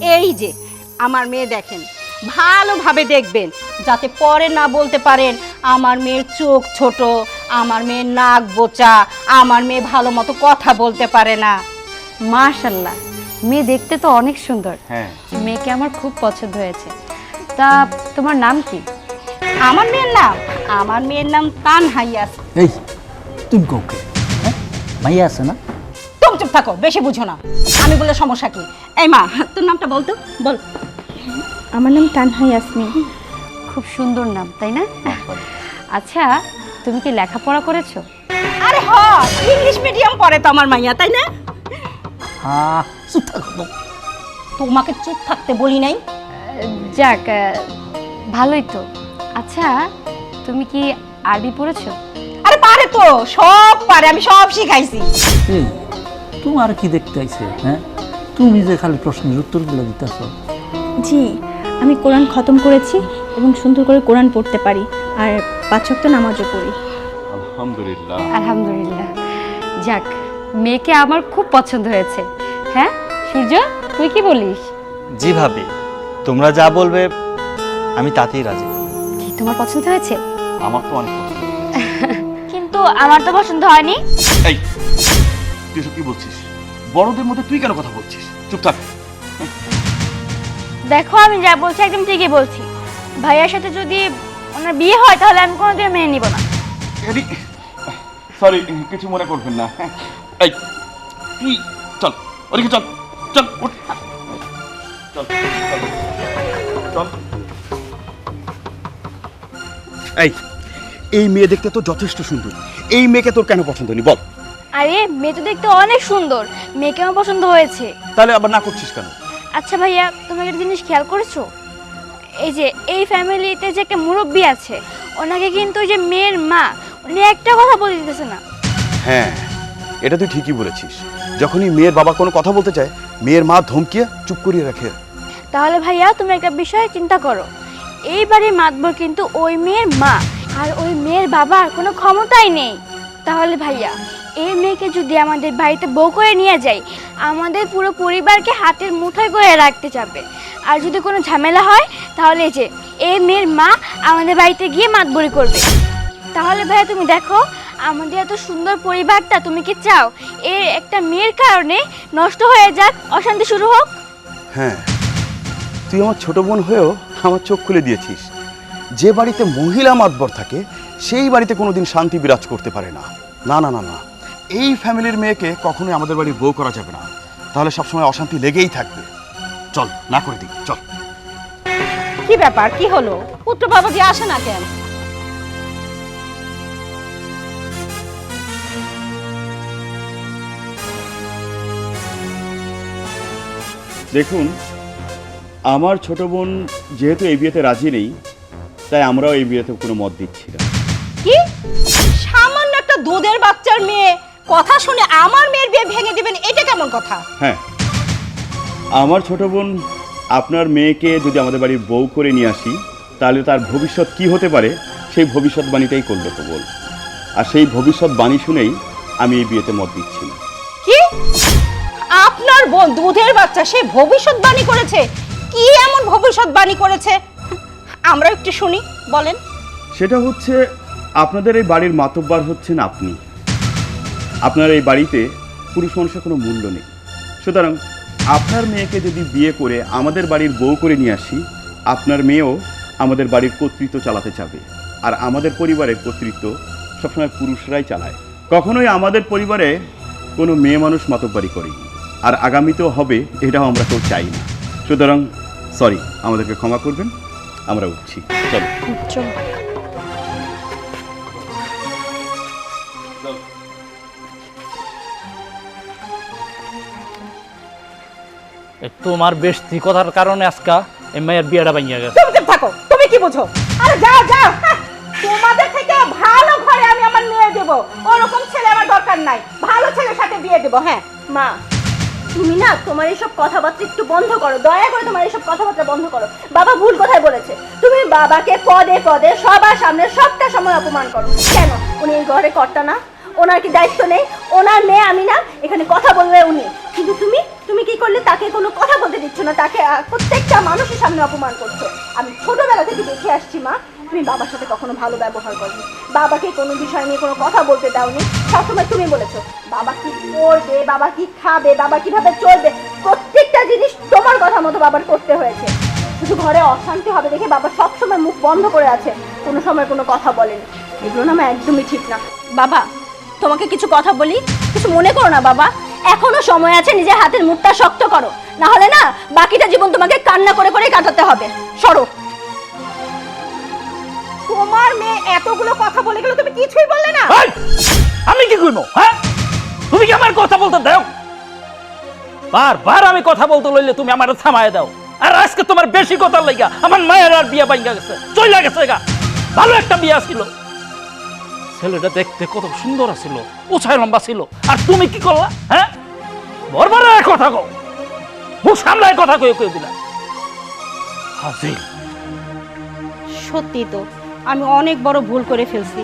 এই যে আমার মেয়ে দেখেন ভালোভাবে দেখবেন যাতে পরে না বলতে পারেন আমার মেয়ের চোখ ছোট আমার মেয়ের নাক বোচা আমার মেয়ে ভালো মতো কথা বলতে পারে না। মাশাল্লাহ মেয়ে দেখতে তো অনেক সুন্দর। হ্যাঁ। মেয়েকে আমার খুব পছন্দ হয়েছে। তা তোমার নাম কি? আমার মেয়ের নাম? আমার মেয়ের নাম তানহাইয়াস এই তুমি কাউকে? হ্যাঁ? মাইয়া আছে না? তুমি চুপ থাকো বেশি বুঝো না। আমি বলে সমস্যা কি? এই মা তোর নামটা বলতো বল। আমার নাম তানহা ইয়াসমিন। খুব সুন্দর নাম তাই না? আচ্ছা তুমি কি লেখাপড়া করেছ? আরে হ ইংলিশ মিডিয়াম পড়ে তো আমার মাইয়া তাই না? হ্যাঁ চুপ থাকো তোমাকে চুপ থাকতে বলি নাই? যাক ভালোই তো। আচ্ছা তুমি কি আরবি পড়েছো? আরে পারে তো সব পারে আমি সব শিখাইছি। তোমার কি দেখতে আইছে হ্যাঁ? তুমি যে খালি প্রশ্নের উত্তরগুলো দিতেছ। জি আমি কোরআন খতম করেছি এবং সুন্দর করে কোরআন পড়তে পারি আর পাঁচ ওয়াক্ত নামাজও পড়ি। আলহামদুলিল্লাহ। আলহামদুলিল্লাহ। যাক মেয়েকে আমার খুব পছন্দ হয়েছে হ্যাঁ? সূর্য তুই কি বলিস? জি ভাবি তোমরা যা বলবে আমি তাতেই রাজি। কি তোমার পছন্দ হয়েছে? আমার তো অনেক পছন্দ। কিন্তু আমার তো পছন্দ হয়নি। এই তুই এসব কি বলছিস? বড়দের মধ্যে তুই কেন কথা বলছিস? চুপ থাক দেখো আমি যা বলছি একদম ঠিকই বলছি। ভাইয়ার সাথে যদি ওনার বিয়ে হয় তাহলে আমি কোনোদিন মেনে নিব না। সরি কিছু মনে করবেন না। এই তুই চল ওদিকে চল চল উঠ। চল চল, এই এই মেয়ে দেখতে তো যথেষ্ট সুন্দর। এই মেয়েকে তোর কেন পছন্দ হয়নি? বল। আরে মেয়ে তো দেখতে অনেক সুন্দর। মেয়েকে আমার পছন্দ হয়েছে। তাহলে আবার না করছিস কেন? আচ্ছা ভাইয়া তুমি একটা জিনিস খেয়াল করেছ? এই যে এই ফ্যামিলিতে যে একটা মুরব্বী আছে ওনাকে কিন্তু ওই যে মেয়ের মা উনি একটা কথা বলে দিতেছে না। হ্যাঁ এটা তুই ঠিকই বলেছিস। যখনই মেয়ের বাবা কোনো কথা বলতে চায় মেয়ের মা ধমকিয়ে চুপ করিয়ে রাখে। তাহলে ভাইয়া তুমি একটা বিষয়ে চিন্তা করো। এই বাড়ির মাতবর কিন্তু ওই মেয়ের মা আর ওই মেয়ের বাবার কোনো ক্ষমতাই নেই। তাহলে ভাইয়া এই মেয়েকে যদি আমাদের বাড়িতে বউ করে নিয়ে যাই আমাদের পুরো পরিবারকে হাতের মুঠোয় করে রাখতে চাবে আর যদি কোনো ঝামেলা হয়, তাহলে যে, এই মেয়ের মা আমাদের বাড়িতে গিয়ে মাতবরি করবে। তাহলে ভাইয়া তুমি দেখো, আমাদের এত সুন্দর পরিবারটা, তুমি কি চাও এর একটা মেয়ের কারণে নষ্ট হয়ে যাক, অশান্তি শুরু হোক? হ্যাঁ তুই আমার ছোট বোন হয়েও আমার চোখ খুলে দিয়েছিস। যে বাড়িতে মহিলা মাতবর থাকে, সেই বাড়িতে কোনোদিন শান্তি বিরাজ করতে পারে না। না না না না। এই ফ্যামিলির মেয়েকে কখনোই আমাদের বাড়ির বউ করা যাবে না। তাহলে সবসময় অশান্তি লেগেই থাকবে। চল না করে দিই চল। কি ব্যাপার কি হলো? পুত্র বাবাজি আসে না কেন? দেখুন আমার ছোট বোন যেহেতু এই বিয়েতে রাজি নেই তাই আমরাও এই বিয়েতে কোনো মত দিচ্ছি না। কি? সামান্য একটা দুধের বাচ্চার মেয়ে কথা শুনে আমার মেয়ের বিয়ে ভেঙে দিবেন এটা কেমন কথা? হ্যাঁ। আমার ছোট বোন আপনার মেয়েকে যদি আমাদের বাড়ির বউ করে নিয়ে আসি তাহলে তার ভবিষ্যৎ কি হতে পারে সেই ভবিষ্যৎবাণীটাই করল কবল। আর সেই ভবিষ্যৎবাণী শুনেই আমি এই বিয়েতে মত দিচ্ছি না। কি? আপনার বোন দুধের বাচ্চা সে ভবিষ্যৎবাণী করেছে? কি এমন ভবিষ্যৎবাণী করেছে? আমরা একটু শুনি বলেন। সেটা হচ্ছে আপনাদের এই বাড়ির মাতব্বার হচ্ছেন আপনি। আপনার এই বাড়িতে পুরুষ মানুষের কোনো মূল্য নেই। সুতরাং আপনার মেয়েকে যদি বিয়ে করে আমাদের বাড়ির বউ করে নিয়ে আসি, আপনার মেয়েও আমাদের বাড়ির কর্তৃত্ব চালাতে চাবে। আর আমাদের পরিবারের কর্তৃত্ব সবসময় পুরুষরাই চালায়। কখনোই আমাদের পরিবারে কোনো মেয়ে মানুষ মাতব্বারি করেনি। আর আগামীতেও হবে, এটাও আমরা কেউ চাই না। সুতরাং সরি আমাদেরকে ক্ষমা করবেন, আমরা উঠছি। চলো। তোমার বেশি কথার কারণে আজকা এই মেয়ের বিয়েটা ভাঙিয়া গেছে। তুমি চুপ থাকো তুমি কি বুঝো? আরে যাও যাও। হ্যাঁ, তোমাদের থেকে ভালো ঘরে আমি আমার মেয়ে দেবো। ওরকম ছেলে আমার দরকার নাই। ভালো ছেলের সাথে বিয়ে দেবো হ্যাঁ। মা তুমি না তোমার এইসব কথাবার্তা একটু বন্ধ করো। দয়া করে তোমার এইসব কথাবার্তা বন্ধ করো। বাবা ভুল কথাই বলেছে। তুমি বাবাকে পদে পদে সবার সামনে সবটা সময় অপমান করো। কেন? উনি এই ঘরে কর্তা না? ওনার কি দায়িত্ব নেই? ওনার মেয়ে আমি না, এখানে কথা বলবে উনি। কিন্তু তুমি তুমি কি করলে? তাকে কোনো কথা বলতে দিচ্ছ না। তাকে প্রত্যেকটা মানুষের সামনে অপমান করছ। আমি ছোটবেলা থেকে দেখে আসছি, মা। তুমি বাবার সাথে কখনো ভালো ব্যবহার করনি। বাবাকে কোনো বিষয় নিয়ে কোনো কথা বলতে দাওনি। সবসময় তুমি বলেছ, বাবা কি করবে? বাবা কি খাবে? বাবা কীভাবে চলবে? প্রত্যেকটা জিনিস তোমার কথা মতো বাবার করতে হয়েছে। শুধু ঘরে অশান্তি হবে দেখে বাবা সবসময় মুখ বন্ধ করে আছে। কোনো সময় কোনো কথা বলেনি। এগুলো না আমার একদমই ঠিক না। বাবা তোমাকে কিছু কথা বলি? কিছু মনে করো না, বাবা। এখনও সময় আছে, নিজের হাতের মুখটা শক্ত করো। না হলে না, বাকিটা জীবন তোমাকে কান্না করে করে কাটাতে হবে। সরো। তোমার মেয়ে এতগুলো কথা বলে গেল, তুমি কিছুই বললে না। আমি কি করব হ্যাঁ? তুমি কি আমার কথা বলতে দাও? বারবার আমি কথা বলতে লইলে তুমি আমার থামায় দাও। আর আজকে তোমার বেশি কথা লাইগা, আমার মায়ের আর বিয়া বাইঙ্গা গেছে, চইলা গেছে গা। ভালো একটা বিয়া ছিল। ছেলেটা দেখতে কত সুন্দর ছিল উছায় লম্বা ছিল। আর তুমি কি করলা হ্যাঁ? বরবার এক কথা কও। মুখ সামলায় কথা কয়ে কয়ে দিলা হাজির। সত্যি তো, আমি অনেক বড় ভুল করে ফেলছি।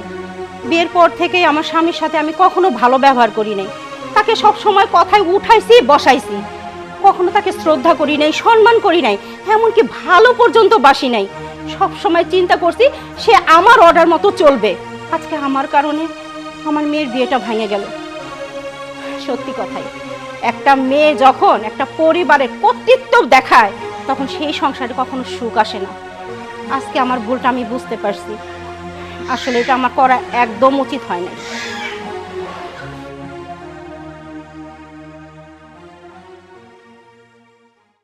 বিয়ের পর থেকেই আমার স্বামীর সাথে আমি কখনো ভালো ব্যবহার করি নাই। তাকে সব সময় কথায় উঠাইছি, বসাইছি। কখনো তাকে শ্রদ্ধা করি নাই, সম্মান করি নাই, এমনকি ভালো পর্যন্ত বাসি নাই। সব সময় চিন্তা করছি, সে আমার অর্ডার মতো চলবে। আজকে আমার কারণে আমার মেয়ের বিয়েটা ভেঙে গেল। সত্যি কথাই, একটা মেয়ে যখন একটা পরিবারের কর্তৃত্ব দেখায়, তখন সেই সংসারে কখনো সুখ আসে না। আজকে আমার ভুলটা আমি বুঝতে পারছি। আসলে এটা আমার করা একদম উচিত হয় নাই।